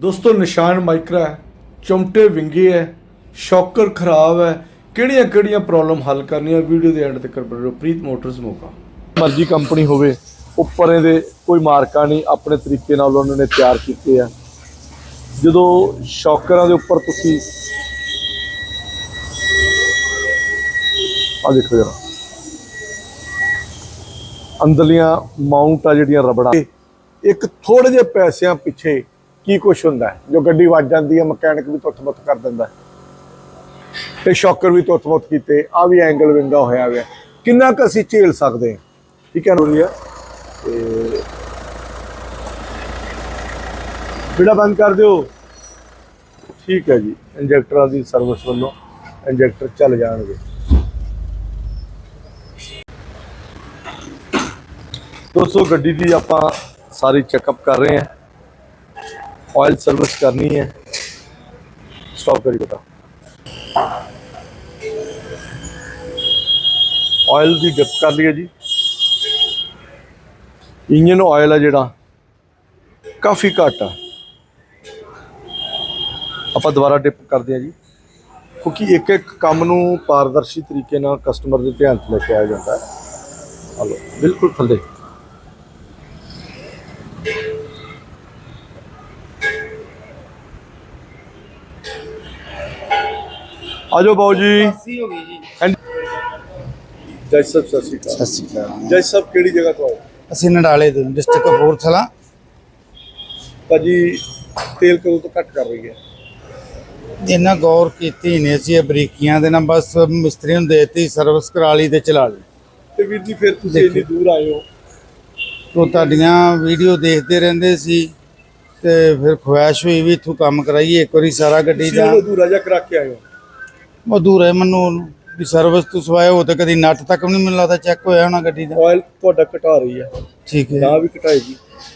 ਦੋਸਤੋ ਨਿਸ਼ਾਨ ਮਾਈਕਰਾ ਹੈ ਚਮਟੇ ਵਿੰਗੇ ਹੈ ਸ਼ੌਕਰ ਖਰਾਬ ਹੈ ਕਿਹੜੀਆਂ ਕਿਹੜੀਆਂ ਪ੍ਰੋਬਲਮ ਹੱਲ ਕਰਨੀਆਂ? ਵੀਡੀਓ ਦੇ ਐਂਡ ਤੱਕ ਬਣੇ ਪ੍ਰੀਤ ਮੋਟਰਸ ਮੋਗਾ। ਮਰਜ਼ੀ ਕੰਪਨੀ ਹੋਵੇ ਉੱਪਰ ਇਹਦੇ ਕੋਈ ਮਾਰਕਾ ਨਹੀਂ ਆਪਣੇ ਤਰੀਕੇ ਨਾਲ ਉਹਨਾਂ ਨੇ ਤਿਆਰ ਕੀਤੇ ਆ। ਜਦੋਂ ਸ਼ੌਕਰਾਂ ਦੇ ਉੱਪਰ ਤੁਸੀਂ ਆ ਦੇਖੋ ਜਰਾ। ਅੰਦਰਲੀਆਂ ਮਾਊਂਟ ਆ ਜਿਹੜੀਆਂ ਰਬੜਾਂ। ਇੱਕ ਥੋੜੇ ਜਿਹੇ ਪੈਸਿਆਂ ਪਿੱਛੇ ਕੀ ਕੁਛ ਹੁੰਦਾ ਜੋ ਗੱਡੀ ਵੱਜ ਜਾਂਦੀ ਹੈ, ਮਕੈਨਿਕ ਵੀ ਤੁੱਤ-ਮੁੱਤ ਕਰ ਦਿੰਦਾ ਹੈ। ਤੇ ਸ਼ੌਕਰ ਵੀ ਤੁੱਤ-ਮੁੱਤ ਕੀਤੇ ਆ ਵੀ ਐਂਗਲ ਵਿੰਗਾ ਹੋਇਆ ਹੋਇਆ। ਕਿੰਨਾ ਕੁ ਅਸੀਂ ਝੇਲ ਸਕਦੇ ਹਾਂ? ਠੀਕ ਹੈ ਰੋਲੀਆ ਤੇ ਬਿੜਾ ਬੰਦ ਕਰ ਦਿਓ। ਠੀਕ ਹੈ ਜੀ, ਇੰਜੈਕਟਰਾਂ ਦੀ ਸਰਵਿਸ ਵੱਲੋਂ ਇੰਜੈਕਟਰ ਚੱਲ ਜਾਣਗੇ। ਦੋਸਤੋ, ਗੱਡੀ ਦੀ ਆਪਾਂ ਸਾਰੀ ਚੈੱਕਅਪ ਕਰ ਰਹੇ ਹਾਂ। ਆਇਲ ਸਰਵਿਸ ਕਰਨੀ ਹੈ। ਸਟਾਪ ਕਰੀ ਬਤਾ ਆਇਲ ਦੀ ਡਿਪ ਕਰ ਲਈਏ ਜੀ। ਇੰਜਨ ਆਇਲ ਹੈ ਜਿਹੜਾ। ਕਾਫੀ ਘੱਟ ਆ। ਆਪਾਂ ਦੁਬਾਰਾ ਡਿਪ ਕਰਦੇ ਹਾਂ ਜੀ। ਕਿਉਂਕਿ ਇੱਕ ਇੱਕ ਕੰਮ ਨੂੰ ਪਾਰਦਰਸ਼ੀ ਤਰੀਕੇ ਨਾਲ ਕਸਟਮਰ ਦੇ ਧਿਆਨ 'ਚ ਲੈ ਕੇ ਆਇਆ ਜਾਂਦਾ ਹੈ। ਹਲੋ, ਬਿਲਕੁਲ ਥੱਲੇ। ਆਜੋ ਬਾਊ ਜੀ। ਸੀ ਹੋ ਗਈ ਜੀ। ਜੈ ਸਾਹਿਬ ਸਤਿ ਸ਼੍ਰੀ ਅਕਾਲ। ਸਤਿ ਸ਼੍ਰੀ ਅਕਾਲ। ਜੈ ਸਾਹਿਬ ਕਿਹੜੀ ਜਗ੍ਹਾ ਤੋਂ ਆਏ? ਅਸੀਂ ਨਡਾਲੇ ਤੋਂ ਡਿਸਟ੍ਰਿਕਟ ਕਪੂਰਥਲਾ। ਭਾਜੀ ਤੇਲ ਕਦੋਂ ਤੋਂ ਘੱਟ ਕਰ ਰਹੀ ਹੈ? ਇਹਨਾਂ ਗੌਰ ਕੀਤੀ ਨਹੀਂ ਸੀ ਇਹ ਬਰੀਕੀਆਂ ਦੇ ਨਾਲ ਬਸ ਮਿਸਤਰੀ ਨੂੰ ਦੇਤੀ ਸਰਵਿਸ ਕਰਾ ਲਈ ਤੇ ਚਲਾ ਲਈ। ਤੇ ਵੀਰ ਜੀ ਫਿਰ ਤੁਸੀਂ ਇੰਨੀ ਦੂਰ ਆਏ ਹੋ। ਤੋਂ ਤੁਹਾਡੀਆਂ ਵੀਡੀਓ ਦੇਖਦੇ ਰਹਿੰਦੇ ਸੀ ਤੇ ਫਿਰ ਖੁਆਇਸ਼ ਹੋਈ ਵੀ ਇੱਥੋਂ ਕੰਮ ਕਰਾਈਏ ਇੱਕ ਵਾਰੀ ਸਾਰਾ ਗੱਡੀ ਦਾ। ਉਹ ਦੂਰਾ ਜਾ ਕਰਾ ਕੇ ਆਏ ਹੋ। ਮਧੂਰ ਹੈ ਮੈਨੂੰ ਵੀ ਸਰਵਿਸ ਤੋਂ ਸਵਾਏ ਹੋ ਤੇ ਕਦੀ ਨੱਟ ਤੱਕ ਵੀ ਨਹੀਂ ਮੈਨੂੰ ਲੱਗਦਾ ਚੈੱਕ ਹੋਇਆ ਹੋਣਾ ਗੱਡੀ ਦਾ। ਆਇਲ ਤੁਹਾਡਾ ਘਟਾ ਰਹੀ ਹੈ। ਠੀਕ ਹੈ। ਨਾ ਵੀ ਘਟਾਏਗੀ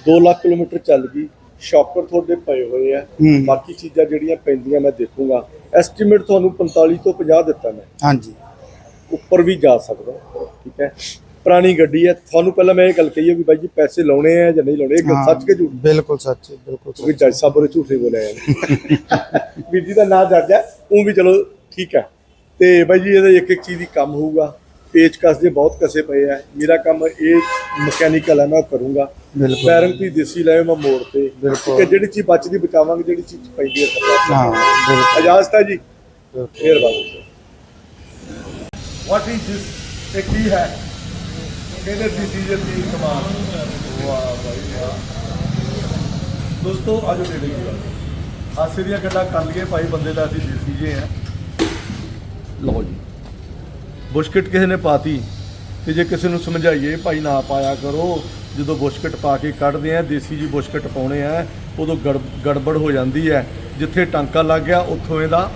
2 ਲੱਖ ਕਿਲੋਮੀਟਰ ਚੱਲ ਗਈ। ਸ਼ੌਕਰ ਤੁਹਾਡੇ ਪਏ ਹੋਏ ਆ। ਹੂੰ। ਬਾਕੀ ਚੀਜ਼ਾਂ ਜਿਹੜੀਆਂ ਪੈਂਦੀਆਂ ਮੈਂ ਦੇਖੂੰਗਾ। ਐਸਟੀਮੇਟ ਤੁਹਾਨੂੰ 45 ਤੋਂ 50 ਦਿੱਤਾ ਮੈਂ। ਹਾਂਜੀ। ਉੱਪਰ ਵੀ ਜਾ ਸਕਦਾ। ਠੀਕ ਹੈ। ਪੁਰਾਣੀ ਗੱਡੀ ਹੈ। ਤੁਹਾਨੂੰ ਪਹਿਲਾਂ ਮੈਂ ਇਹ ਗੱਲ ਕਹੀ ਹੈ ਵੀ ਬਾਈ ਜੀ ਪੈਸੇ ਲਾਉਣੇ ਆ ਜਾਂ ਨਹੀਂ ਲਾਉਣੇ ਇਹ ਗੱਲ ਹਾਂ, ਸੱਚ ਕੇ ਝੂਠ? ਬਿਲਕੁਲ ਸੱਚ ਹੈ, ਬਿਲਕੁਲ ਸੱਚ। ਜੱਜ ਸਾਹਿਬ ਉਹਨੇ ਝੂਠ ਨਹੀਂ ਬੋਲਿਆ ਯਾਰ ਵੀਰ ਜੀ ਦਾ ਨਾਂ ਜੱਜ ਹੈ ਉਹ ਵੀ ਚਲੋ ਠੀਕ ਹੈ। ਤੇ ਬਾਈ ਜੀ ਇਹਦਾ ਇੱਕ ਇੱਕ ਚੀਜ਼ ਦੀ ਕੰਮ ਹੋਊਗਾ। ਪੇਚ ਕਸ ਦੇ ਬਹੁਤ ਕਸੇ ਪਏ ਆ। ਮੇਰਾ ਕੰਮ ਇਹ ਮਕੈਨੀਕਲ ਹੈ ਮੈਂ ਉਹ ਕਰੂੰਗਾ। ਬਿਲਕੁਲ। ਬੈਰੰਗ ਵੀ ਦੇਸੀ ਲਾਏ ਮੈਂ ਮੋੜ ਤੇ। ਹੈ ਜਿਹੜੀ ਚੀਜ਼ ਬਚਦੀ ਬਚਾਵਾਂਗੇ ਜਿਹੜੀ ਚੀਜ਼ ਪੈਂਦੀ ਹੈ ਸਰਕਾਰ ਹਾਂ। ਬਿਲਕੁਲ। ਇਜਾਜ਼ਤ ਹੈ ਜੀ। ਬਿਲਕੁਲ। ਮਿਹਰਬਾਨੀ ਵਾਟ ਇਜ਼ ਦਿਸ ਇਹ ਕੀ ਹੈ? ਕਹਿੰਦੇ ਡਿਸੀਜਨ ਦੀ ਕਮਾਲ ਵਾਹ ਭਾਈ ਵਾਹ। ਦੋਸਤੋ ਆਜੋ ਲਈ ਹਾਸੇ ਦੀਆਂ ਗੱਲਾਂ ਕਰ ਲਈਏ ਭਾਈ ਬੰਦੇ ਦਾ ਅਸੀਂ ਦੇਸੀ ਜੇ ਆ। ਲਓ ਜੀ। ਬੁਸ਼ਕਟ ਕਿਸੇ ਨੇ ਪਾਤੀ ਤੇ ਜੇ ਕਿਸੇ ਨੂੰ ਸਮਝਾਈਏ, ਭਾਈ ਨਾ ਪਾਇਆ ਕਰੋ। ਜਦੋਂ ਬੁਸ਼ਕਟ ਪਾ ਕੇ ਕੱਢਦੇ ਆ, ਦੇਸੀ ਜੀ ਬੁਸ਼ਕਟ ਪਾਉਣੇ ਆ, ਉਦੋਂ ਗੜ- ਗੜਬੜ ਹੋ ਜਾਂਦੀ ਹੈ। ਜਿੱਥੇ ਟਾਂਕਾ ਲੱਗ ਗਿਆ, ਉੱਥੋਂ ਇਹਦਾ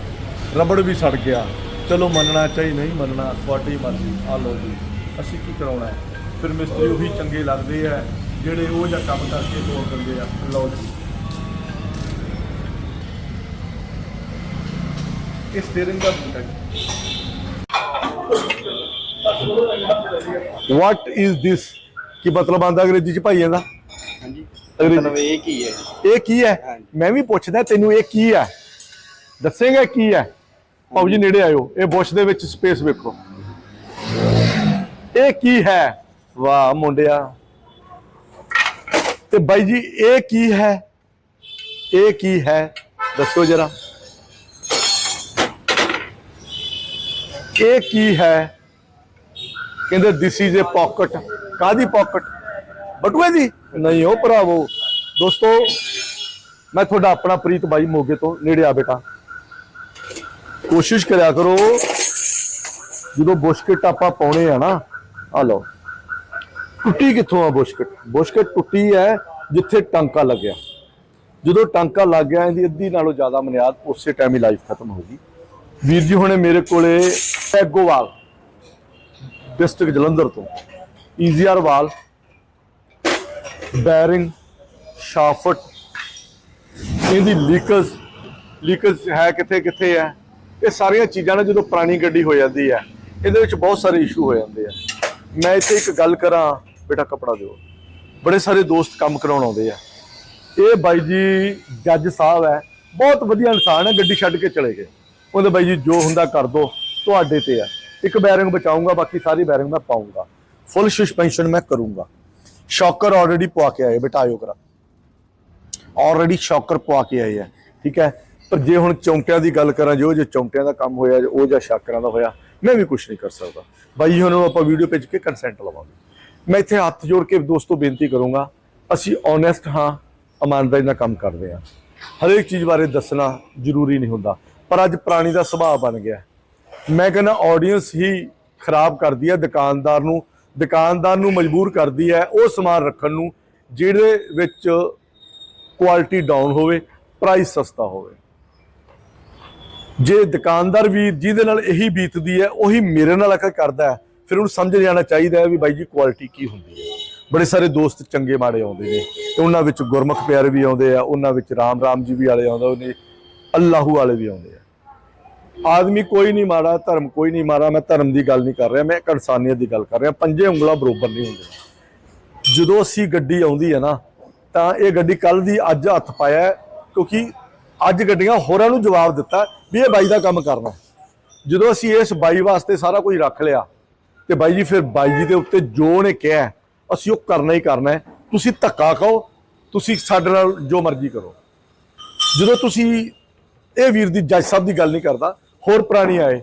ਰਬੜ ਵੀ ਸੜ ਗਿਆ। ਚਲੋ, ਮੰਨਣਾ ਚਾਹੀ ਨਹੀਂ ਮੰਨਣਾ, ਤੁਹਾਡੀ ਮਰਜ਼ੀ। ਆ ਲਓ ਜੀ, ਅਸੀਂ ਕੀ ਕਰਾਉਣਾ ਹੈ? ਫਿਰ ਮਿਸਤਰੀ ਉਹੀ ਚੰਗੇ ਲੱਗਦੇ ਆ, ਜਿਹੜੇ ਉਹ ਜਾਂ ਕੰਮ ਕਰਕੇ ਤੋੜ ਦਿੰਦੇ ਆ। ਲਓ ਜੀ। ਇਹ ਸਟੀਅਰਿੰਗ ਦਾ ਬੂਟ ਹੈ। ਵਾਟ ਇਜ਼ ਦਿਸ ਕੀ ਮਤਲਬ ਆਂਦਾ ਅੰਗਰੇਜ਼ੀ ਚ ਭਾਈ ਇਹਦਾ ਹਾਂਜੀ। ਅੰਗਰੇਜ਼ੀ ਮਤਲਬ ਇਹ ਕੀ ਹੈ? ਇਹ ਕੀ ਹੈ। ਮੈਂ ਵੀ ਪੁੱਛਦਾ ਤੈਨੂੰ ਇਹ ਕੀ ਹੈ? ਦੱਸੇਗਾ ਕੀ ਹੈ? ਭਾਉ ਜੀ ਨੇੜੇ ਆਇਓ ਇਹ ਬੁਸ਼ ਦੇ ਵਿੱਚ ਸਪੇਸ ਵੇਖੋ। ਇਹ ਕੀ ਹੈ? ਵਾਹ ਮੁੰਡਿਆ। ਤੇ ਬਾਈ ਜੀ ਇਹ ਕੀ ਹੈ? ਇਹ ਕੀ ਹੈ? ਦੱਸੋ ਜਰਾ। ਇਹ ਕੀ ਹੈ? ਕਹਿੰਦੇ ਦਿਸ ਇਜ਼ ਅ ਪਾਕਟ ਕਾਦੀ ਪਾਕਟ ਬਟੂਏ ਦੀ? ਨਹੀਂ, ਉਹ ਭਰਾਵੋ, ਦੋਸਤੋ, ਮੈਂ ਤੁਹਾਡਾ ਆਪਣਾ ਪ੍ਰੀਤ ਬਾਈ ਮੋਗੇ ਤੋਂ ਨੇੜੇ ਆ, ਬੇਟਾ। ਕੋਸ਼ਿਸ਼ ਕਰਿਆ ਕਰੋ, ਜਦੋਂ ਬੁਸ਼ਕਟ ਆਪਾਂ ਪਾਉਣੇ ਆ ਨਾ, ਆ ਲਓ। ਟੁੱਟੀ ਕਿੱਥੋਂ ਆ ਬੁਸ਼ਕਟ? ਬੁਸ਼ਕਟ ਟੁੱਟੀ ਹੈ ਜਿੱਥੇ ਟਾਂਕਾ ਲੱਗਿਆ। ਜਦੋਂ ਟਾਂਕਾ ਲੱਗ ਗਿਆ, ਇਹਦੀ ਅੱਧੀ ਨਾਲੋਂ ਜ਼ਿਆਦਾ ਮਨਿਆਦ ਉਸੇ ਟਾਈਮ ਹੀ ਲਾਈਫ ਖਤਮ ਹੋ ਗਈ। ਵੀਰ ਜੀ ਹੁਣੇ ਮੇਰੇ ਕੋਲੇ ਐਗੋਵਾਲ ਡਿਸਟ੍ਰਿਕਟ ਜਲੰਧਰ ਤੋਂ। ਈਜ਼ੀਆਰ ਵਾਲ ਬੈਰਿੰਗ, ਸ਼ਾਫਟ, ਇਹਦੀ ਲੀਕਜ਼ ਲੀਕਜ਼ ਹੈ ਕਿੱਥੇ ਕਿੱਥੇ ਹੈ? ਇਹ ਸਾਰੀਆਂ ਚੀਜ਼ਾਂ ਨੇ ਜਦੋਂ ਪੁਰਾਣੀ ਗੱਡੀ ਹੋ ਜਾਂਦੀ ਹੈ, ਇਹਦੇ ਵਿੱਚ ਬਹੁਤ ਸਾਰੇ ਇਸ਼ੂ ਹੋ ਜਾਂਦੇ ਆ। ਮੈਂ ਇੱਥੇ ਇੱਕ ਗੱਲ ਕਰਾਂ, ਬੇਟਾ ਕਪੜਾ ਦਿਓ। ਬੜੇ ਸਾਰੇ ਦੋਸਤ ਕੰਮ ਕਰਾਉਣ ਆਉਂਦੇ ਆ। ਇਹ ਬਾਈ ਜੀ ਜੱਜ ਸਾਹਿਬ ਹੈ, ਬਹੁਤ ਵਧੀਆ ਇਨਸਾਨ ਹੈ, ਗੱਡੀ ਛੱਡ ਕੇ ਚਲੇ ਗਏ। ਉਹਦੇ ਬਾਈ ਜੀ, ਜੋ ਹੁੰਦਾ ਕਰ ਦੋ, ਤੁਹਾਡੇ ਤੇ ਆ। ਇੱਕ ਬੈਰਿੰਗ ਬਚਾਉਂਗਾ, ਬਾਕੀ ਸਾਰੀ ਬੈਰਿੰਗ ਮੈਂ ਪਾਉਂਗਾ। ਫੁੱਲ ਸਸਪੈਂਸ਼ਨ ਮੈਂ ਕਰੂੰਗਾ। ਸ਼ੌਕਰ ਆਲਰੇਡੀ ਪਵਾ ਕੇ ਆਏ ਬਿਠਾਇਓ ਕਰਾ। ਆਲਰੇਡੀ ਸ਼ੌਕਰ ਪਵਾ ਕੇ ਆਏ ਆ, ਠੀਕ ਹੈ? ਪਰ ਜੇ ਹੁਣ ਚੌਂਕਿਆਂ ਦੀ ਗੱਲ ਕਰਾਂ, ਜੋ ਜੋ ਚੌਂਕਿਆਂ ਦਾ ਕੰਮ ਹੋਇਆ ਉਹ ਜਾਂ ਸ਼ਾਕਰਾਂ ਦਾ ਹੋਇਆ, ਮੈਂ ਵੀ ਕੁਝ ਨਹੀਂ ਕਰ ਸਕਦਾ। ਬਾਈ ਹੁਣ ਆਪਾਂ ਵੀਡੀਓ ਭੇਜ ਕੇ ਕੰਸੈਂਟ ਲਵਾਂਗੇ। ਮੈਂ ਇੱਥੇ ਹੱਥ ਜੋੜ ਕੇ ਦੋਸਤੋ ਬੇਨਤੀ ਕਰੂੰਗਾ, ਅਸੀਂ ਓਨੈਸਟ ਹਾਂ, ਇਮਾਨਦਾਰੀ ਨਾਲ ਕੰਮ ਕਰਦੇ ਹਾਂ। ਹਰੇਕ ਚੀਜ਼ ਬਾਰੇ ਦੱਸਣਾ ਜ਼ਰੂਰੀ ਨਹੀਂ ਹੁੰਦਾ। ਪਰ ਅੱਜ ਪ੍ਰਾਣੀ ਦਾ ਸੁਭਾਅ ਬਣ ਗਿਆ। ਮੈਂ ਕਹਿੰਦਾ ਆਡੀਅנס ਹੀ ਖਰਾਬ ਕਰਦੀ ਹੈ, ਦੁਕਾਨਦਾਰ ਨੂੰ ਦੁਕਾਨਦਾਰ ਨੂੰ ਮਜਬੂਰ ਕਰਦੀ ਹੈ ਉਹ ਸਮਾਨ ਰੱਖਣ ਨੂੰ, ਜਿਹਦੇ ਵਿੱਚ ਕੁਆਲਿਟੀ ਡਾਊਨ ਹੋਵੇ ਪ੍ਰਾਈਸ ਸਸਤਾ ਹੋਵੇ। ਜੇ ਦੁਕਾਨਦਾਰ ਵੀ ਜਿਹਦੇ ਨਾਲ ਇਹੀ ਬੀਤਦੀ ਹੈ, ਉਹੀ ਮੇਰੇ ਨਾਲ ਆ ਕਰਦਾ ਹੈ, ਫਿਰ ਉਹਨੂੰ ਸਮਝ ਜਾਣਾ ਚਾਹੀਦਾ ਹੈ ਵੀ ਬਾਈ ਜੀ ਕੁਆਲਿਟੀ ਕੀ ਹੁੰਦੀ ਹੈ। ਬੜੇ ਸਾਰੇ ਦੋਸਤ ਚੰਗੇ ਮਾੜੇ ਆਉਂਦੇ ਨੇ, ਤੇ ਉਹਨਾਂ ਵਿੱਚ ਗੁਰਮੁਖ ਪਿਆਰੇ ਵੀ ਆਉਂਦੇ ਆ, ਉਹਨਾਂ ਵਿੱਚ ਰਾਮ ਰਾਮ ਜੀ ਵੀ ਵਾਲੇ ਆਉਂਦੇ ਉਹਨੇ ਅੱਲਾਹੂ ਵਾਲੇ ਵੀ ਆਉਂਦੇ ਆ। ਆਦਮੀ ਕੋਈ ਨਹੀਂ ਮਾੜਾ, ਧਰਮ ਕੋਈ ਨਹੀਂ ਮਾੜਾ, ਮੈਂ ਧਰਮ ਦੀ ਗੱਲ ਨਹੀਂ ਕਰ ਰਿਹਾ, ਮੈਂ ਇੱਕ ਇਨਸਾਨੀਅਤ ਦੀ ਗੱਲ ਕਰ ਰਿਹਾ। ਪੰਜੇ ਉਂਗਲਾਂ ਬਰੋਬਰ ਨਹੀਂ ਹੁੰਦੀਆਂ। ਜਦੋਂ ਅਸੀਂ ਗੱਡੀ ਆਉਂਦੀ ਹੈ ਨਾ, ਤਾਂ ਇਹ ਗੱਡੀ ਕੱਲ ਦੀ ਅੱਜ ਹੱਥ ਪਾਇਆ ਕਿਉਂਕਿ ਅੱਜ ਗੱਡੀਆਂ ਹੋਰਾਂ ਨੂੰ ਜਵਾਬ ਦਿੱਤਾ ਵੀ ਇਹ ਬਾਈ ਦਾ ਕੰਮ ਕਰਨਾ ਜਦੋਂ ਅਸੀਂ ਇਸ ਬਾਈ ਵਾਸਤੇ ਸਾਰਾ ਕੁਝ ਰੱਖ ਲਿਆ, ਤੇ ਬਾਈ ਜੀ ਫਿਰ ਬਾਈ ਜੀ ਦੇ ਉੱਤੇ ਜੋ ਉਹਨੇ ਕਿਹਾ ਅਸੀਂ ਉਹ ਕਰਨਾ ਹੀ ਕਰਨਾ ਤੁਸੀਂ ਧੱਕਾ ਖਾਓ, ਤੁਸੀਂ ਸਾਡੇ ਨਾਲ ਜੋ ਮਰਜ਼ੀ ਕਰੋ। ਜਦੋਂ ਤੁਸੀਂ ਇਹ ਵੀਰ ਦੀ ਜੱਜ ਸਾਹਿਬ ਦੀ ਗੱਲ ਨਹੀਂ ਕਰਦਾ ਹੋਰ ਪ੍ਰਾਣੀ ਆਏ।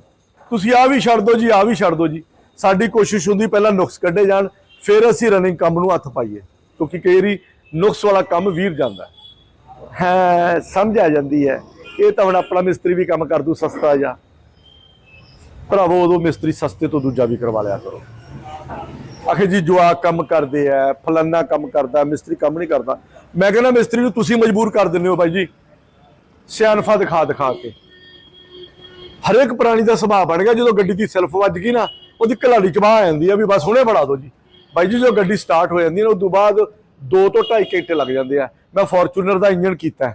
ਤੁਸੀਂ ਆ ਵੀ ਛੱਡ ਦਿਓ ਜੀ ਆ ਵੀ ਛੱਡ ਦਿਓ ਜੀ। ਸਾਡੀ ਕੋਸ਼ਿਸ਼ ਹੁੰਦੀ ਪਹਿਲਾਂ ਨੁਕਸ ਕੱਢੇ ਜਾਣ, ਫਿਰ ਅਸੀਂ ਰਨਿੰਗ ਕੰਮ ਨੂੰ ਹੱਥ ਪਾਈਏ। ਕਿਉਂਕਿ ਕਈ ਵਾਰੀ ਨੁਕਸ ਵਾਲਾ ਕੰਮ ਵੀਰ ਜਾਂਦਾ। ਹੈ, ਸਮਝ ਆ ਜਾਂਦੀ ਹੈ। ਇਹ ਤਾਂ ਹੁਣ ਆਪਣਾ ਮਿਸਤਰੀ ਵੀ ਕੰਮ ਕਰ ਦੂ ਸਸਤਾ ਜਾ। ਭਰਾਵੋ, ਉਦੋਂ ਮਿਸਤਰੀ ਸਸਤੇ ਤੋਂ ਦੂਜਾ ਵੀ ਕਰਵਾ ਲਿਆ ਕਰੋ। ਆਖੇ ਜੀ, ਜਵਾਕ ਕੰਮ ਕਰਦੇ ਆ, ਫਲਾਨਾ ਕੰਮ ਕਰਦਾ, ਮਿਸਤਰੀ ਕੰਮ ਨਹੀਂ ਕਰਦਾ। ਮੈਂ ਕਹਿੰਦਾ, ਮਿਸਤਰੀ ਨੂੰ ਤੁਸੀਂ ਮਜਬੂਰ ਕਰ ਦਿੰਦੇ ਹੋ ਬਾਈ ਜੀ। ਸਿਆਣਫਾ ਦਿਖਾ ਦਿਖਾ ਕੇ। ਹਰੇਕ ਪ੍ਰਾਣੀ ਦਾ ਸੁਭਾਅ ਬਣ ਗਿਆ, ਜਦੋਂ ਗੱਡੀ ਦੀ ਸੈਲਫ ਵੱਜ ਗਈ ਨਾ, ਉਹਦੀ ਕਲਾੜੀ ਚਬਾਹ ਆ ਜਾਂਦੀ ਆ ਵੀ ਬਸ ਹੁਣੇ ਫੜਾ ਦਿਓ ਜੀ। ਬਾਈ ਜੀ, ਜਦੋਂ ਗੱਡੀ ਸਟਾਰਟ ਹੋ ਜਾਂਦੀ ਹੈ ਨਾ ਉਸ ਤੋਂ ਬਾਅਦ 2 ਤੋਂ 2.5 ਘੰਟੇ ਲੱਗ ਜਾਂਦੇ ਆ। ਮੈਂ ਫੋਰਚੂਨਰ ਦਾ ਇੰਜਨ ਕੀਤਾ।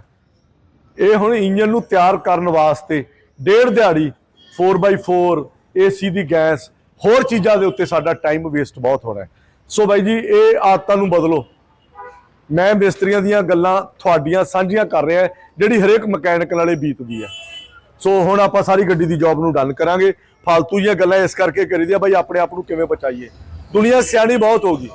ਇਹ ਹੁਣ ਇੰਜਨ ਨੂੰ ਤਿਆਰ ਕਰਨ ਵਾਸਤੇ ਡੇਢ ਦਿਹਾੜੀ 4x4 ਏਸੀ ਦੀ ਗੈਸ, ਹੋਰ ਚੀਜ਼ਾਂ ਦੇ ਉੱਤੇ ਸਾਡਾ ਟਾਈਮ ਵੇਸਟ ਬਹੁਤ ਹੋ ਰਿਹਾ ਸੋ ਬਾਈ ਜੀ, ਇਹ ਆਦਤਾਂ ਨੂੰ ਬਦਲੋ। ਮੈਂ ਮਿਸਤਰੀਆਂ ਦੀਆਂ ਗੱਲਾਂ ਤੁਹਾਡੀਆਂ ਸਾਂਝੀਆਂ ਕਰ ਰਿਹਾ, ਜਿਹੜੀ ਹਰੇਕ ਮਕੈਨਿਕ ਨਾਲੇ ਬੀਤਦੀ ਹੈ ਸੋ ਹੁਣ ਆਪਾਂ ਸਾਰੀ ਗੱਡੀ ਦੀ ਜੌਬ ਨੂੰ ਡਨ ਕਰਾਂਗੇ। ਫालतू ਜੀਆਂ ਗੱਲਾਂ ਇਸ ਕਰਕੇ ਕਰੀ ਦੀਆਂ, ਬਾਈ ਆਪਣੇ ਆਪ ਨੂੰ ਕਿਵੇਂ ਬਚਾਈਏ? ਦੁਨੀਆ ਸਿਆਣੀ ਬਹੁਤ ਹੋ ਗਈ।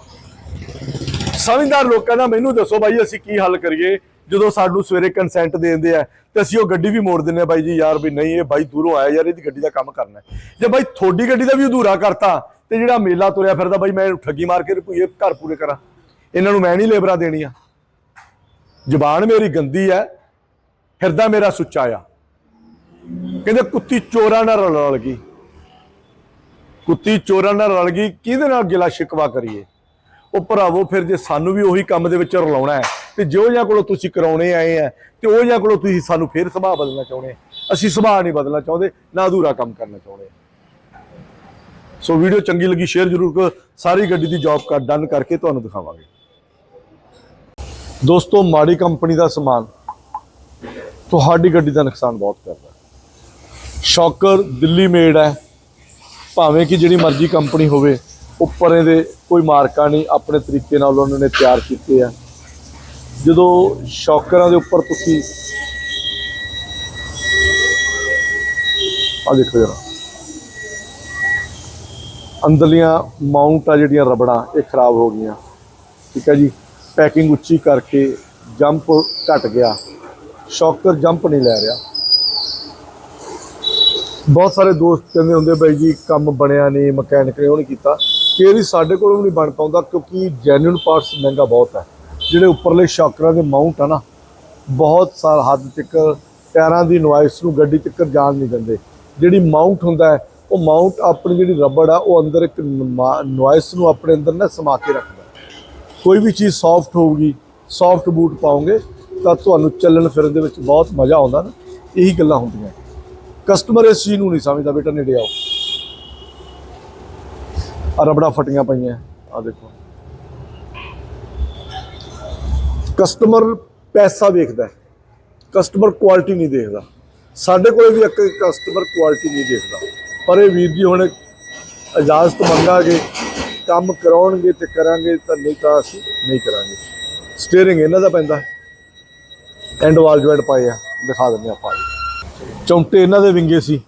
ਸਮਝਦਾਰ ਲੋਕਾਂ ਦਾ ਮੈਨੂੰ ਦੱਸੋ ਬਾਈ, ਅਸੀਂ ਕੀ ਹੱਲ ਕਰੀਏ? ਜਦੋਂ ਸਾਨੂੰ ਸਵੇਰੇ ਕੰਸੈਂਟ ਦੇ ਦਿੰਦੇ ਆ, ਤੇ ਅਸੀਂ ਉਹ ਗੱਡੀ ਵੀ ਮੋੜ ਦਿੰਦੇ ਆ, ਬਾਈ ਜੀ ਯਾਰ ਵੀ ਨਹੀਂ, ਇਹ ਬਾਈ ਦੂਰੋਂ ਆਇਆ ਯਾਰ, ਇਹਦੀ ਗੱਡੀ ਦਾ ਕੰਮ ਕਰਨਾ ਜੇ ਬਾਈ ਤੁਹਾਡੀ ਗੱਡੀ ਦਾ ਵੀ ਅਧੂਰਾ ਕਰਤਾ, ਤੇ ਜਿਹੜਾ ਮੇਲਾ ਤੁਰਿਆ ਫਿਰਦਾ, ਬਾਈ ਮੈਂ ਇਹਨੂੰ ਠੱਗੀ ਮਾਰ ਕੇ ਰੁਪਈਏ ਘਰ ਪੂਰੇ ਕਰਾਂ। ਇਹਨਾਂ ਨੂੰ ਮੈਂ ਨਹੀਂ ਲੇਬਰਾਂ ਦੇਣੀਆਂ। ਜ਼ਬਾਨ ਮੇਰੀ ਗੰਦੀ ਹੈ ਹਿਰਦਾ ਮੇਰਾ ਸੁੱਚਾ ਆ। ਕਹਿੰਦੇ ਕੁੱਤੀ ਚੋਰਾਂ ਨਾਲ ਰਲ ਰਲ ਗਈ। ਕੁੱਤੀ ਚੋਰਾਂ ਨਾਲ ਰਲ ਗਈ, ਕਿਹਦੇ ਨਾਲ ਗਿਲਾ ਸ਼ਿਕਵਾ ਕਰੀਏ? ਉਹ ਭਰਾਵੋ, ਫਿਰ ਜੇ ਸਾਨੂੰ ਵੀ ਉਹੀ ਕੰਮ ਦੇ ਵਿੱਚ ਰਲਾਉਣਾ ਹੈ, ਤੇ ਜੋ ਜਾਂ ਕੋਲੋਂ ਤੁਸੀਂ ਕਰਾਉਣੇ ਆਏ ਆ ਤੇ ਉਹ ਜਾਂ ਕੋਲੋਂ ਤੁਸੀਂ ਸਾਨੂੰ ਫਿਰ ਸੁਭਾਅ ਬਦਲਣਾ ਚਾਹੁੰਦੇ ਅਸੀਂ ਸੁਭਾਅ ਨਹੀਂ ਬਦਲਣਾ ਚਾਹੁੰਦੇ, ਨਾ ਅਧੂਰਾ ਕੰਮ ਕਰਨਾ ਚਾਹੁੰਦੇ ਸੋ ਵੀਡੀਓ ਚੰਗੀ ਲੱਗੀ, ਸ਼ੇਅਰ ਜ਼ਰੂਰ ਕਰੋ। ਸਾਰੀ ਗੱਡੀ ਦੀ ਜੌਬ ਕਰ ਡਨ ਕਰਕੇ ਤੁਹਾਨੂੰ ਦਿਖਾਵਾਂਗੇ। ਦੋਸਤੋ, ਮਾੜੀ ਕੰਪਨੀ ਦਾ ਸਮਾਨ ਤੁਹਾਡੀ ਗੱਡੀ ਦਾ ਨੁਕਸਾਨ ਬਹੁਤ ਕਰਦਾ। ਸ਼ੌਕਰ ਦਿੱਲੀ ਮੇਡ ਹੈ। ਭਾਵੇਂ ਕਿ ਜਿਹੜੀ ਮਰਜ਼ੀ ਕੰਪਨੀ ਹੋਵੇ, ਉੱਪਰ ਇਹਦੇ ਕੋਈ ਮਾਰਕਾ ਨਹੀਂ, ਆਪਣੇ ਤਰੀਕੇ ਨਾਲ ਉਹਨਾਂ ਨੇ ਤਿਆਰ ਕੀਤੇ ਆ। ਜਦੋਂ ਸ਼ੌਕਰਾਂ ਦੇ ਉੱਪਰ ਤੁਸੀਂ ਆ ਦੇਖੋ ਜਰਾ। ਅੰਦਰਲੀਆਂ ਮਾਊਂਟ ਆ ਜਿਹੜੀਆਂ ਰਬੜਾਂ, ਇਹ ਖਰਾਬ ਹੋ ਗਈਆਂ। ਠੀਕ ਹੈ ਜੀ? ਪੈਕਿੰਗ ਉੱਚੀ ਕਰਕੇ ਜੰਪ ਘਟ ਗਿਆ। ਸ਼ੌਕਰ ਜੰਪ ਨਹੀਂ ਲੈ ਰਿਹਾ। ਬਹੁਤ ਸਾਰੇ ਦੋਸਤ ਕਹਿੰਦੇ ਹੁੰਦੇ ਬਾਈ ਜੀ, ਕੰਮ ਬਣਿਆ ਨਹੀਂ, ਮਕੈਨਿਕ ਨੇ ਉਹ ਨਹੀਂ ਕੀਤਾ। ਕਿ ਸਾਡੇ ਕੋਲੋਂ ਵੀ ਨਹੀਂ ਬਣ ਪਾਉਂਦਾ, ਕਿਉਂਕਿ ਜੈਨੂਇਨ ਪਾਰਟਸ ਮਹਿੰਗਾ ਬਹੁਤ ਹੈ। ਜਿਹੜੇ ਉੱਪਰਲੇ ਸ਼ਾਕਰਾਂ ਦੇ ਮਾਊਂਟ ਆ ਨਾ, ਬਹੁਤ ਸਾਲ ਹੱਦ ਤੱਕ ਟਾਇਰਾਂ ਦੀ ਨੋਇਸ ਨੂੰ ਗੱਡੀ ਤੱਕ ਜਾਣ ਨਹੀਂ ਦਿੰਦੇ। ਜਿਹੜੀ ਮਾਊਂਟ ਹੁੰਦਾ ਉਹ ਮਾਊਂਟ ਆਪਣੀ ਜਿਹੜੀ ਰਬੜ ਆ, ਉਹ ਅੰਦਰ ਇੱਕ ਨੋਇਸ ਨੂੰ ਆਪਣੇ ਅੰਦਰ ਨਾ ਸਮਾ ਕੇ ਰੱਖਦਾ ਕੋਈ ਵੀ ਚੀਜ਼ ਸੌਫਟ ਹੋਊਗੀ ਸੌਫਟ ਬੂਟ ਪਾਓਗੇ, ਤਾਂ ਤੁਹਾਨੂੰ ਚੱਲਣ ਫਿਰਨ ਦੇ ਵਿੱਚ ਬਹੁਤ ਮਜ਼ਾ ਆਉਂਦਾ ਨਾ। ਇਹੀ ਗੱਲਾਂ ਹੁੰਦੀਆਂ। ਕਸਟਮਰ ਇਸ ਚੀਜ਼ ਨੂੰ ਨਹੀਂ ਸਮਝਦਾ, ਬੇਟਾ ਨੇੜੇ ਆਓ। ਆ ਰਬੜਾ ਫਟੀਆਂ ਪਈਆਂ ਆ ਦੇਖੋ। ਕਸਟਮਰ ਪੈਸਾ ਵੇਖਦਾ ਕਸਟਮਰ ਕੁਆਲਿਟੀ ਨਹੀਂ ਦੇਖਦਾ। ਸਾਡੇ ਕੋਲੇ ਵੀ ਇੱਕ ਕਸਟਮਰ ਕੁਆਲਿਟੀ ਨਹੀਂ ਦੇਖਦਾ। ਪਰ ਇਹ ਵੀਰ ਜੀ ਹੁਣ ਇਜਾਜ਼ਤ ਮੰਗਾਂਗੇ, ਕੰਮ ਕਰਾਉਣਗੇ ਤੇ ਕਰਾਂਗੇ, ਤਾਂ ਨਹੀਂ ਤਾਂ ਅਸੀਂ ਨਹੀਂ ਕਰਾਂਗੇ। ਸਟੀਅਰਿੰਗ ਇਹਨਾਂ ਦਾ ਪੈਂਦਾ ਐਂਡ ਵਾਲ ਜੁਆਇੰਟ ਪਾਏ ਆ, ਦਿਖਾ ਦਿੰਦੇ ਆਪਾਂ। ਜੀ। ਚੌਂਟੇ ਇਹਨਾਂ ਦੇ ਵਿੰਗੇ ਸੀ।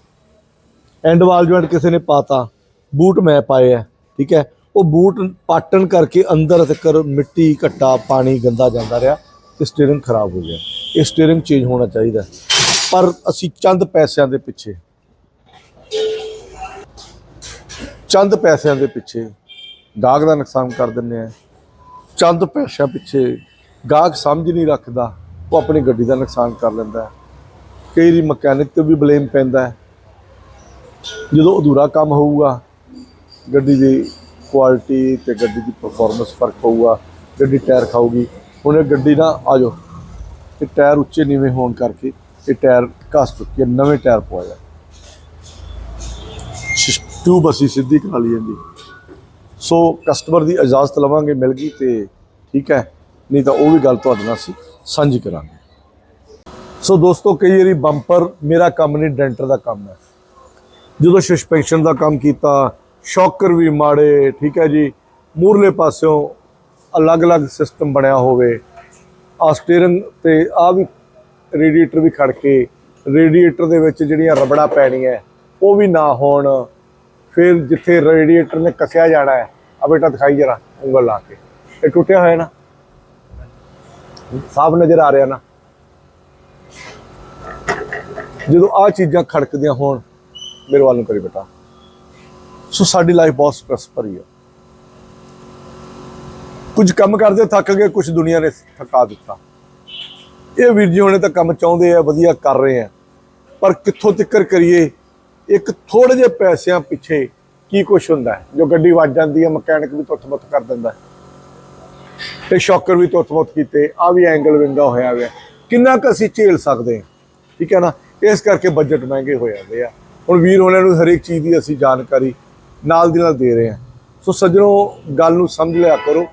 ਐਂਡ ਵਾਲ ਜੁਆਇੰਟ ਕਿਸੇ ਨੇ ਪਾਤਾ। ਬੂਟ ਮੈਂ ਪਾਏ ਆ, ਠੀਕ ਹੈ। ਉਹ ਬੂਟ ਪਾਟਣ ਕਰਕੇ ਅੰਦਰ ਤੱਕ ਮਿੱਟੀ, ਘੱਟਾ, ਪਾਣੀ, ਗੰਦਾ ਜਾਂਦਾ ਰਿਹਾ ਤੇ ਸਟੀਅਰਿੰਗ ਖਰਾਬ ਹੋ ਗਿਆ। ਇਹ ਸਟੀਅਰਿੰਗ ਚੇਂਜ ਹੋਣਾ ਚਾਹੀਦਾ ਪਰ ਅਸੀਂ ਚੰਦ ਪੈਸਿਆਂ ਦੇ ਪਿੱਛੇ। ਚੰਦ ਪੈਸਿਆਂ ਦੇ ਪਿੱਛੇ ਗਾਹਕ ਦਾ ਨੁਕਸਾਨ ਕਰ ਦਿੰਦੇ ਆ। ਚੰਦ ਪੈਸਿਆਂ ਪਿੱਛੇ ਗਾਹਕ ਸਮਝ ਨਹੀਂ ਰੱਖਦਾ, ਉਹ ਆਪਣੀ ਗੱਡੀ ਦਾ ਨੁਕਸਾਨ ਕਰ ਲੈਂਦਾ ਕਈ ਵਾਰੀ ਮਕੈਨਿਕ ਤੇ ਵੀ ਬਲੇਮ ਪੈਂਦਾ ਹੈ। ਜਦੋਂ ਅਧੂਰਾ ਕੰਮ ਹੋਊਗਾ, ਗੱਡੀ ਦੀ ਕੁਆਲਿਟੀ ਤੇ ਗੱਡੀ ਦੀ ਪਰਫਾਰਮੈਂਸ ਫ਼ਰਕ ਪਊਗਾ ਗੱਡੀ ਟਾਇਰ ਖਾਊਗੀ। ਹੁਣ ਇਹ ਗੱਡੀ ਨਾ, ਆ ਜਾਓ, ਇਹ ਟਾਇਰ ਉੱਚੇ ਨੀਵੇਂ ਹੋਣ ਕਰਕੇ ਇਹ ਟਾਇਰ ਘਸ ਚੁੱਕੇ ਨਵੇਂ ਟਾਇਰ ਪਵਾਇਆ ਟਿਊਬ ਅਸੀਂ ਸਿੱਧੀ ਕਰਾ ਲਈ ਜਾਂਦੀ। ਸੋ ਕਸਟਮਰ ਦੀ ਇਜਾਜ਼ਤ ਲਵਾਂਗੇ ਮਿਲ ਗਈ ਤੇ ਠੀਕ ਹੈ, ਨਹੀਂ ਤਾਂ ਉਹ ਵੀ ਗੱਲ ਤੁਹਾਡੇ ਨਾਲ ਅਸੀਂ ਸਾਂਝੀ ਕਰਾਂਗੇ। ਸੋ ਦੋਸਤੋ, ਕਈ ਵਾਰੀ ਬੰਪਰ ਮੇਰਾ ਕੰਮ ਨਹੀਂ, ਡੈਂਟਰ ਦਾ ਕੰਮ ਹੈ। ਜਦੋਂ ਸਸਪੈਂਸ਼ਨ ਦਾ ਕੰਮ ਕੀਤਾ, ਸ਼ੌਕਰ ਵੀ ਮਾੜੇ, ਠੀਕ ਹੈ ਜੀ ਮੂਰਲੇ ਪਾਸਿਓਂ ਅਲੱਗ-ਅਲੱਗ ਸਿਸਟਮ ਬਣਿਆ ਹੋਵੇ ਆ ਸਟੀਅਰਿੰਗ ਤੇ ਆ ਵੀ ਰੇਡੀਏਟਰ ਵੀ ਖੜ ਕੇ ਰੇਡੀਏਟਰ ਦੇ ਵਿੱਚ ਜਿਹੜੀਆਂ ਰਬੜਾ ਪੈਣੀਆਂ, ਉਹ ਵੀ ਨਾ ਹੋਣ, ਫਿਰ ਜਿੱਥੇ ਰੇਡੀਏਟਰ ਨੇ ਕੱਸਿਆ ਜਾਣਾ ਹੈ ਆ ਬੇਟਾ ਦਿਖਾਈ ਜਰਾ, ਉਂਗਲ ਲਾ ਕੇ। ਇਹ ਟੁੱਟਿਆ ਹੋਇਆ ਨਾ? ਸਾਫ਼ ਨਜ਼ਰ ਆ ਰਿਹਾ ਨਾ? ਜਦੋਂ ਆ ਚੀਜ਼ਾਂ ਖੜਕਦੀਆਂ ਹੋਣ, ਮੇਰੇ ਵੱਲ ਨੂੰ ਕਰੀ ਬੇਟਾ ਸੋ ਸਾਡੀ ਲਾਈਫ ਬਹੁਤ ਸਟ੍ਰੈਸ ਭਰੀ ਹੈ ਕੁਝ ਕੰਮ ਕਰਦੇ ਥੱਕ ਗਏ, ਕੁਝ ਦੁਨੀਆ ਨੇ ਥਕਾ ਦਿੱਤਾ। ਇਹ ਵੀਰ ਜੀ ਹੁਣੇ ਤਾਂ ਕੰਮ ਚਾਹੁੰਦੇ ਆ, ਵਧੀਆ ਕਰ ਰਹੇ ਆ। ਪਰ ਕਿੱਥੋਂ ਤਿੱਕਰ ਕਰੀਏ, ਇੱਕ ਥੋੜੇ ਜਿਹੇ ਪੈਸਿਆਂ ਪਿੱਛੇ ਕੀ ਕੁਛ ਹੁੰਦਾ ਹੈ? ਜੋ ਗੱਡੀ ਵੱਜ ਜਾਂਦੀ ਹੈ ਮਕੈਨਿਕ ਵੀ ਤੁੱਤ-ਮੁੱਤ ਕਰ ਦਿੰਦਾ ਹੈ। ਤੇ ਸ਼ੌਕਰ ਵੀ ਤੁੱਤ-ਮੁੱਤ ਕੀਤੇ ਆ ਵੀ ਐਂਗਲ ਵਿੰਗਾ ਹੋਇਆ ਹੋਇਆ। ਕਿੰਨਾ ਕੁ ਅਸੀਂ ਝੇਲ ਸਕਦੇ ਹਾਂ, ਠੀਕ ਹੈ ਨਾ? ਇਸ ਕਰਕੇ ਬਜਟ ਮਹਿੰਗੇ ਹੋ ਜਾਂਦੇ ਆ। ਹੁਣ ਵੀਰ ਹੋਣਾ ਨੂੰ ਹਰੇਕ ਚੀਜ਼ ਦੀ ਅਸੀਂ ਜਾਣਕਾਰੀ ਨਾਲ ਦੀ ਨਾਲ ਦੇ ਰਹੇ ਹਾਂ। ਸੋ ਸੱਜਣੋ, ਗੱਲ ਨੂੰ ਸਮਝ ਲਿਆ ਕਰੋ,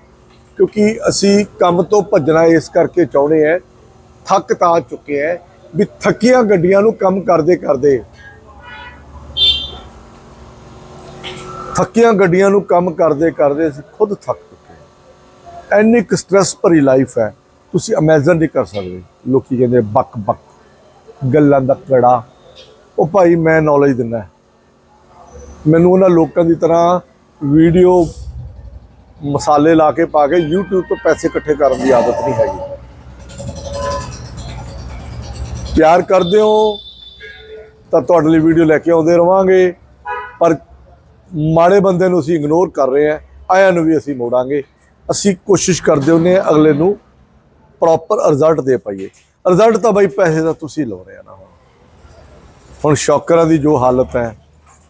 ਕਿਉਂਕਿ ਅਸੀਂ ਕੰਮ ਤੋਂ ਭੱਜਣਾ ਇਸ ਕਰਕੇ ਚਾਹੁੰਦੇ ਆ ਥੱਕ ਤਾਂ ਚੁੱਕੇ ਆ ਵੀ ਥੱਕੀਆਂ ਗੱਡੀਆਂ ਨੂੰ ਕੰਮ ਕਰਦੇ ਕਰਦੇ ਥੱਕੀਆਂ ਗੱਡੀਆਂ ਨੂੰ ਕੰਮ ਕਰਦੇ ਕਰਦੇ ਅਸੀਂ ਖੁਦ ਥੱਕ ਚੁੱਕੇ ਹਾਂ। ਇੰਨੀ ਕੁ ਸਟ੍ਰੈਸ ਭਰੀ ਲਾਈਫ ਹੈ, ਤੁਸੀਂ ਇਮੇਜਿਨ ਨਹੀਂ ਕਰ ਸਕਦੇ। ਲੋਕੀ ਕਹਿੰਦੇ ਬੱਕ ਬੱਕ ਗੱਲਾਂ ਦਾ ਕੜਾ। ਉਹ ਭਾਈ ਮੈਂ ਨੌਲੇਜ ਦਿੰਦਾ। ਮੈਨੂੰ ਉਹਨਾਂ ਲੋਕਾਂ ਦੀ ਤਰ੍ਹਾਂ ਵੀਡੀਓ ਮਸਾਲੇ ਲਾ ਕੇ ਪਾ ਕੇ YouTube ਤੋਂ ਪੈਸੇ ਇਕੱਠੇ ਕਰਨ ਦੀ ਆਦਤ ਨਹੀਂ ਹੈਗੀ। ਪਿਆਰ ਕਰਦੇ ਹੋ ਤਾਂ ਤੁਹਾਡੇ ਲਈ ਵੀਡੀਓ ਲੈ ਕੇ ਆਉਂਦੇ ਰਵਾਂਗੇ, ਪਰ ਮਾੜੇ ਬੰਦੇ ਨੂੰ ਅਸੀਂ ਇਗਨੋਰ ਕਰ ਰਹੇ ਹਾਂ, ਆਇਆਂ ਨੂੰ ਵੀ ਅਸੀਂ ਮੋੜਾਂਗੇ। ਅਸੀਂ ਕੋਸ਼ਿਸ਼ ਕਰਦੇ ਹੁੰਦੇ ਹਾਂ ਅਗਲੇ ਨੂੰ ਪ੍ਰੋਪਰ ਰਿਜ਼ਲਟ ਦੇ ਪਾਈਏ। ਰਿਜ਼ਲਟ ਤਾਂ ਬਾਈ ਪੈਸੇ ਦਾ ਤੁਸੀਂ ਲਓ ਰਹੇ ਆ ਨਾ ਹੁਣ। ਹੁਣ ਸ਼ੌਕਰਾਂ ਦੀ ਜੋ ਹਾਲਤ ਹੈ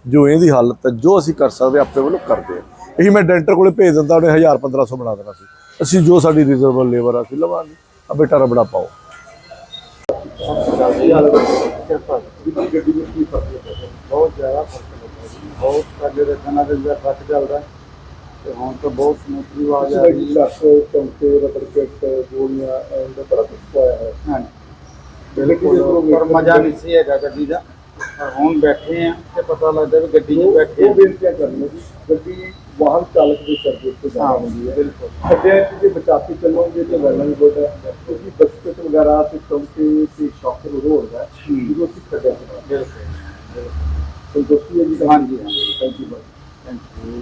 ਜੋ ਇਹਦੀ ਹਾਲਤ ਹੈ ਜੋ ਅਸੀਂ ਕਰ ਸਕਦੇ ਆਪਣੇ ਵੱਲੋਂ ਕਰਦੇ ਹਾਂ ਇਹੀ ਮੈਂ ਡੈਂਟਰ ਕੋਲੇ ਭੇਜ ਦਿੰਦਾ ਉਹਨੇ 1000 1500 ਬਣਾ ਦੇਣਾ ਸੀ। ਅਸੀਂ ਜੋ ਸਾਡੀ ਰਿਜ਼ਰਵਲ ਲੇਬਰ ਆ ਅਸੀਂ ਲਵਾਂਗੇ। ਆ ਬੇਟਾ ਰਬੜਾ ਪਾਓ। ਬਹੁਤ ਜ਼ਿਆਦਾ ਫ਼ਰਕ ਲੱਗਾ ਜੀ। ਬਹੁਤ ਸਾਡੇ ਰਖਣਾ ਦੇ ਜਿਹੜਾ ਟਰੱਕ ਚੱਲਦਾ ਤੇ ਹੁਣ ਤਾਂ ਬਹੁਤ ਸਮੂਥਲੀ ਆਵਾਜ਼ ਆ ਰਹੀ ਹੈ। ਚੌਂਕੇ ਰਬੜ ਕਿੱਟ ਗੋਲੀਆਂ ਇਹਦਾ ਬੜਾ ਕੁਝ ਪਾਇਆ ਹੈ ਹਾਂਜੀ ਬਿਲਕੁਲ। ਪਰ ਮਜ਼ਾ ਨਹੀਂ ਸੀ ਹੈਗਾ ਗੱਡੀ ਦਾ। ਪਰ ਹੁਣ ਬੈਠੇ ਆ ਤੇ ਪਤਾ ਲੱਗਦਾ ਵੀ ਗੱਡੀ 'ਚ ਬੈਠੇ ਉਹ ਬੇਨਤੀਆਂ ਕਰਨੀ ਜੀ ਗੱਡੀ ਵਾਹਨ ਚਾਲਕ ਦੇ ਸਰਵਿਸ ਤੇ ਹਾਂ, ਜਾਣੀ ਹੁੰਦੀ ਹੈ। ਬਿਲਕੁਲ। ਅੱਡੇ ਜੇ ਬਚਾਤੀ ਚੱਲੋਗੇ ਤੇ ਵੈਲਾਂ ਵੀ ਬਹੁਤ ਹੈ ਕਿਉਂਕਿ ਬਸਕਟ ਵਗੈਰਾ ਤੇ ਚੌਂਕੇ ਤੇ ਸ਼ੌਕਰ ਉਹ ਹੈ ਜਦੋਂ ਅਸੀਂ ਕੱਢਿਆ ਬਿਲਕੁਲ ਸੰਤੁਸ਼ਟੀ ਹੈ ਜੀ? ਹਾਂਜੀ ਹਾਂਜੀ। Thank you thank you